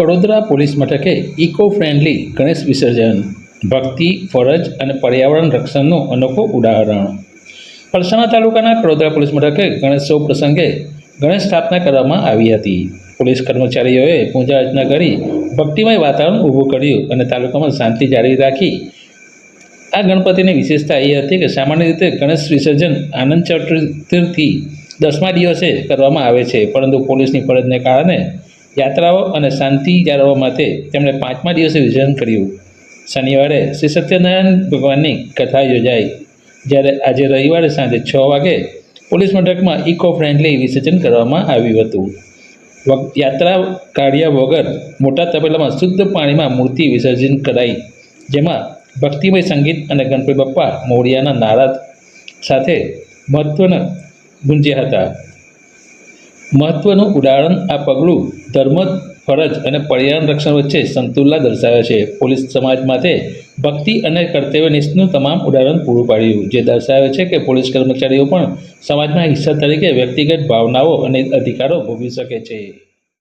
Kadodara police મથકે eco friendly Ganesh વિસર્જન, ભક્તિ, ફરજ અને પર્યાવરણ રક્ષણનું અનોખું ઉદાહરણ. પલસાણા તાલુકાના કડોદરા પોલીસ મથકે ગણેશોત્સવ પ્રસંગે ગણેશ સ્થાપના કરવામાં આવી હતી. પોલીસ કર્મચારીઓએ પૂજા અર્ચના કરી ભક્તિમય વાતાવરણ ઊભું કર્યું અને તાલુકામાં શાંતિ જાળવી રાખી. આ ગણપતિની વિશેષતા એ હતી કે સામાન્ય રીતે ગણેશ વિસર્જન આનંદ ચતુર્થીથી દસમા દિવસે કરવામાં આવે છે, પરંતુ પોલીસની ફરજને કારણે યાત્રાઓ અને શાંતિ જાળવવા માટે તેમણે પાંચમા દિવસે વિસર્જન કર્યું. શનિવારે શ્રી સત્યનારાયણ ભગવાનની કથા યોજાઈ. જ્યારે આજે રવિવારે સાંજે છ વાગે પોલીસ મથકમાં ઇકો ફ્રેન્ડલી વિસર્જન કરવામાં આવ્યું હતું. યાત્રા કાઢ્યા વગર મોટા તબેલામાં શુદ્ધ પાણીમાં મૂર્તિ વિસર્જન કરાઈ, જેમાં ભક્તિમય સંગીત અને ગણપતિ બપ્પા મોરિયાના નારા સાથે મહત્વના ગુંજ્યા હતા. મહત્વનું ઉદાહરણ આ પગલું ધર્મ, ફરજ અને પર્યાવરણ રક્ષણ વચ્ચે સંતુલના દર્શાવે છે. પોલીસ સમાજ માટે ભક્તિ અને કર્તવ્ય નિષ્ઠનું તમામ ઉદાહરણ પૂરું પાડ્યું જે દર્શાવે છે કે પોલીસ કર્મચારીઓ પણ સમાજના હિસ્સા તરીકે વ્યક્તિગત ભાવનાઓ અને અધિકારો ભોગવી શકે છે.